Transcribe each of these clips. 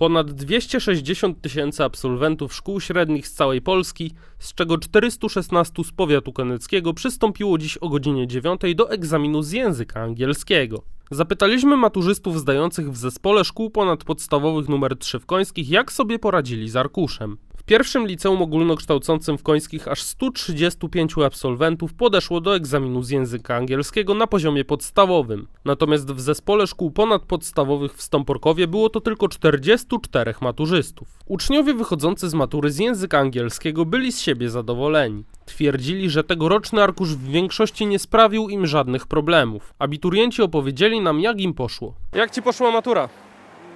Ponad 260 tysięcy absolwentów szkół średnich z całej Polski, z czego 416 z powiatu keneckiego przystąpiło dziś o godzinie 9 do egzaminu z języka angielskiego. Zapytaliśmy maturzystów zdających w zespole szkół ponadpodstawowych nr 3 w Końskich, jak sobie poradzili z arkuszem. W pierwszym liceum ogólnokształcącym w Końskich aż 135 absolwentów podeszło do egzaminu z języka angielskiego na poziomie podstawowym. Natomiast w zespole szkół ponadpodstawowych w Stąporkowie było to tylko 44 maturzystów. Uczniowie wychodzący z matury z języka angielskiego byli z siebie zadowoleni. Twierdzili, że tegoroczny arkusz w większości nie sprawił im żadnych problemów. Abiturienci opowiedzieli nam, jak im poszło. Jak ci poszła matura?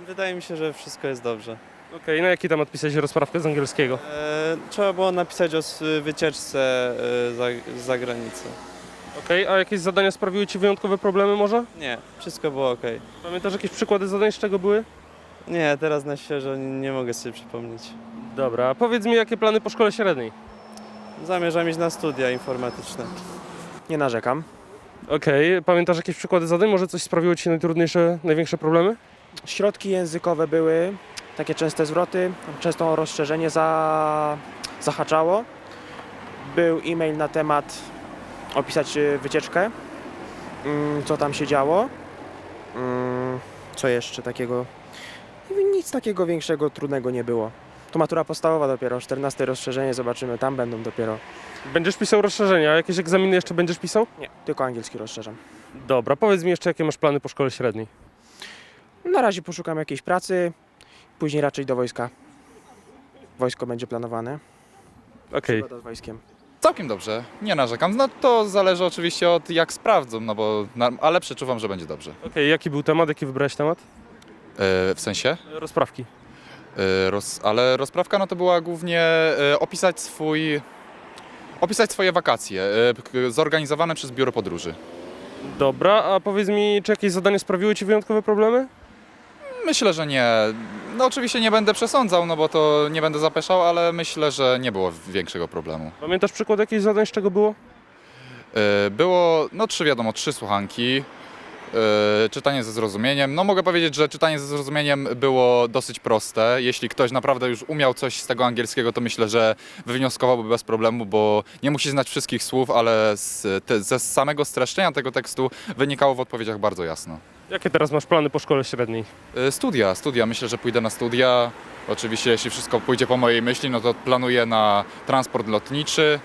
Wydaje mi się, że wszystko jest dobrze. Okej, na jaki temat pisać rozprawkę z angielskiego? E, trzeba było napisać o s- wycieczce e, za, z zagranicy. Okej, a jakieś zadania sprawiły ci wyjątkowe problemy może? Nie, wszystko było ok. Pamiętasz jakieś przykłady zadań, z czego były? Nie, teraz na świeżo nie, nie mogę sobie przypomnieć. Dobra, a powiedz mi, jakie plany po szkole średniej? Zamierzam iść na studia informatyczne. Nie narzekam. Okej, pamiętasz jakieś przykłady zadań? Może coś sprawiło ci najtrudniejsze, największe problemy? Środki językowe były, takie częste zwroty, często rozszerzenie za... zahaczało. Był e-mail na temat opisać y, wycieczkę, mm, co tam się działo. Mm, Co jeszcze takiego? Nic takiego większego, trudnego nie było. To matura podstawowa dopiero, 14 rozszerzenie, zobaczymy, tam będą dopiero. Będziesz pisał rozszerzenia, a jakieś egzaminy jeszcze będziesz pisał? Nie, tylko angielski rozszerzam. Dobra, powiedz mi jeszcze, jakie masz plany po szkole średniej. Na razie poszukam jakiejś pracy, później raczej do wojska. Wojsko będzie planowane. Okej, Przygoda z wojskiem. Całkiem dobrze, nie narzekam. No to zależy oczywiście od jak sprawdzą, no bo, na, ale przeczuwam, że będzie dobrze. okej, jaki był temat, jaki wybrałeś temat? E, w sensie? Rozprawki. E, roz, ale rozprawka no to była głównie e, opisać swój, opisać swoje wakacje, e, k- zorganizowane przez biuro podróży. Dobra, a powiedz mi, czy jakieś zadania sprawiły ci wyjątkowe problemy? Myślę, że nie. No oczywiście nie będę przesądzał, no bo to nie będę zapeszał, ale myślę, że nie było większego problemu. Pamiętasz przykład jakichś zadań, z czego było? E, Było, no trzy wiadomo, trzy słuchanki. E, Czytanie ze zrozumieniem. No mogę powiedzieć, że czytanie ze zrozumieniem było dosyć proste. Jeśli ktoś naprawdę już umiał coś z tego angielskiego, to myślę, że wywnioskowałby bez problemu, bo nie musi znać wszystkich słów, ale z, te, ze samego streszczenia tego tekstu wynikało w odpowiedziach bardzo jasno. Jakie teraz masz plany po szkole średniej? E, Studia, studia. Myślę, że pójdę na studia. Oczywiście, jeśli wszystko pójdzie po mojej myśli, no to planuję na transport lotniczy.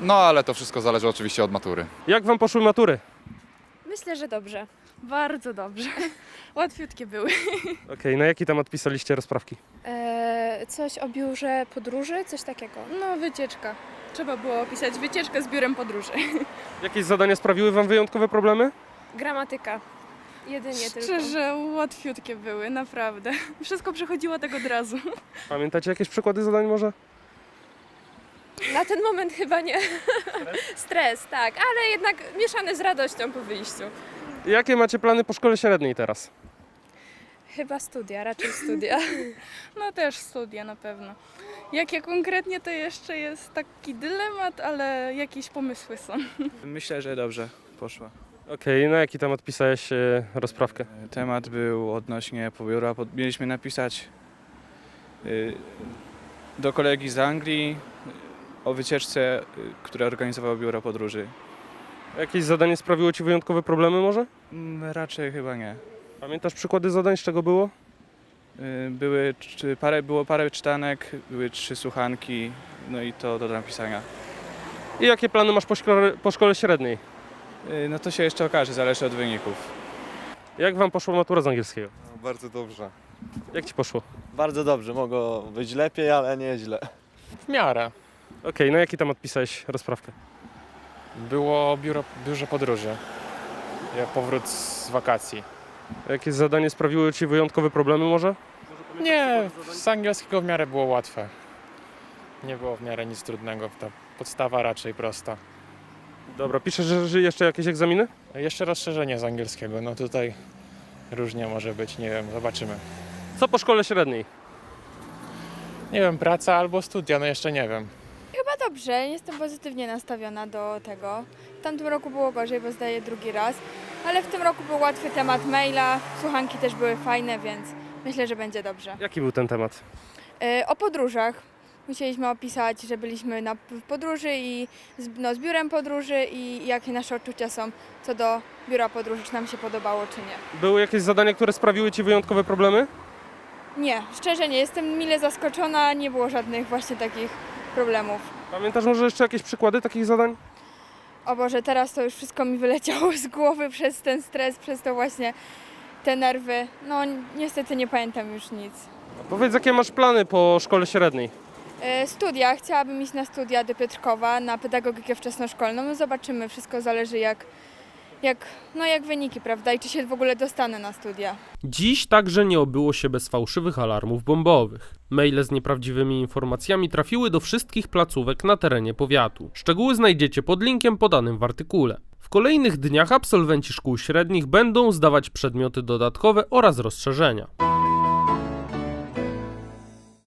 No ale to wszystko zależy oczywiście od matury. Jak wam poszły matury? Myślę, że dobrze. Bardzo dobrze. Łatwiutkie były. Okej, na jaki temat pisaliście rozprawki? Eee, coś o biurze podróży, coś takiego. No, wycieczka. Trzeba było opisać wycieczkę z biurem podróży. Jakieś zadania sprawiły wam wyjątkowe problemy? Gramatyka. Jedynie tylko. Szczerze, łatwiutkie były, naprawdę. Wszystko przechodziło tak od razu. Pamiętacie jakieś przykłady zadań może? Na ten moment chyba nie. Stres, tak, ale jednak mieszany z radością po wyjściu. Jakie macie plany po szkole średniej teraz? Chyba studia, raczej studia. No też studia na pewno. Jakie konkretnie to jeszcze jest taki dylemat, ale jakieś pomysły są. Myślę, że dobrze poszła. Okej, na jaki temat pisałeś e, rozprawkę? Temat był odnośnie pobiora. Pod- Mieliśmy napisać y, do kolegi z Anglii y, o wycieczce, y, która organizowała biuro podróży. Jakieś zadanie sprawiło ci wyjątkowe problemy może? Mm, Raczej chyba nie. Pamiętasz przykłady zadań, z czego było? Y, Były czy parę, było parę czytanek, były trzy słuchanki, no i to do napisania. I jakie plany masz po szkole, po szkole średniej? Y, No to się jeszcze okaże, zależy od wyników. Jak wam poszła matura z angielskiego? Bardzo dobrze. Jak ci poszło? Bardzo dobrze, mogło być lepiej, ale nie źle. W miarę. Okej, na jaki temat pisałeś rozprawkę? Było biuro, biurze podróży. Ja powrót z wakacji. Jakieś zadanie sprawiło ci wyjątkowe problemy może? Nie, z angielskiego w miarę było łatwe. Nie było w miarę nic trudnego. Ta podstawa raczej prosta. Dobra, piszesz że, że jeszcze jakieś egzaminy? Jeszcze rozszerzenie z angielskiego. No tutaj różnie może być, nie wiem, zobaczymy. Co po szkole średniej? Nie wiem, praca albo studia, no jeszcze nie wiem. Chyba dobrze, jestem pozytywnie nastawiona do tego. W tamtym roku było gorzej, bo zdaję drugi raz, ale w tym roku był łatwy temat maila, słuchanki też były fajne, więc myślę, że będzie dobrze. Jaki był ten temat? E, O podróżach. Musieliśmy opisać, że byliśmy na w podróży i z, no, z biurem podróży i jakie nasze odczucia są co do biura podróży, czy nam się podobało, czy nie. Były jakieś zadania, które sprawiły Ci wyjątkowe problemy? Nie, szczerze nie, jestem mile zaskoczona, nie było żadnych właśnie takich problemów. Pamiętasz może jeszcze jakieś przykłady takich zadań? O Boże, teraz to już wszystko mi wyleciało z głowy przez ten stres, przez to właśnie te nerwy. No niestety nie pamiętam już nic. Powiedz, jakie masz plany po szkole średniej? E, Studia, chciałabym iść na studia do Piotrkowa, na pedagogikę wczesnoszkolną. No zobaczymy, wszystko zależy jak, jak, no jak wyniki, prawda, i czy się w ogóle dostanę na studia. Dziś także nie obyło się bez fałszywych alarmów bombowych. Maile z nieprawdziwymi informacjami trafiły do wszystkich placówek na terenie powiatu. Szczegóły znajdziecie pod linkiem podanym w artykule. W kolejnych dniach absolwenci szkół średnich będą zdawać przedmioty dodatkowe oraz rozszerzenia.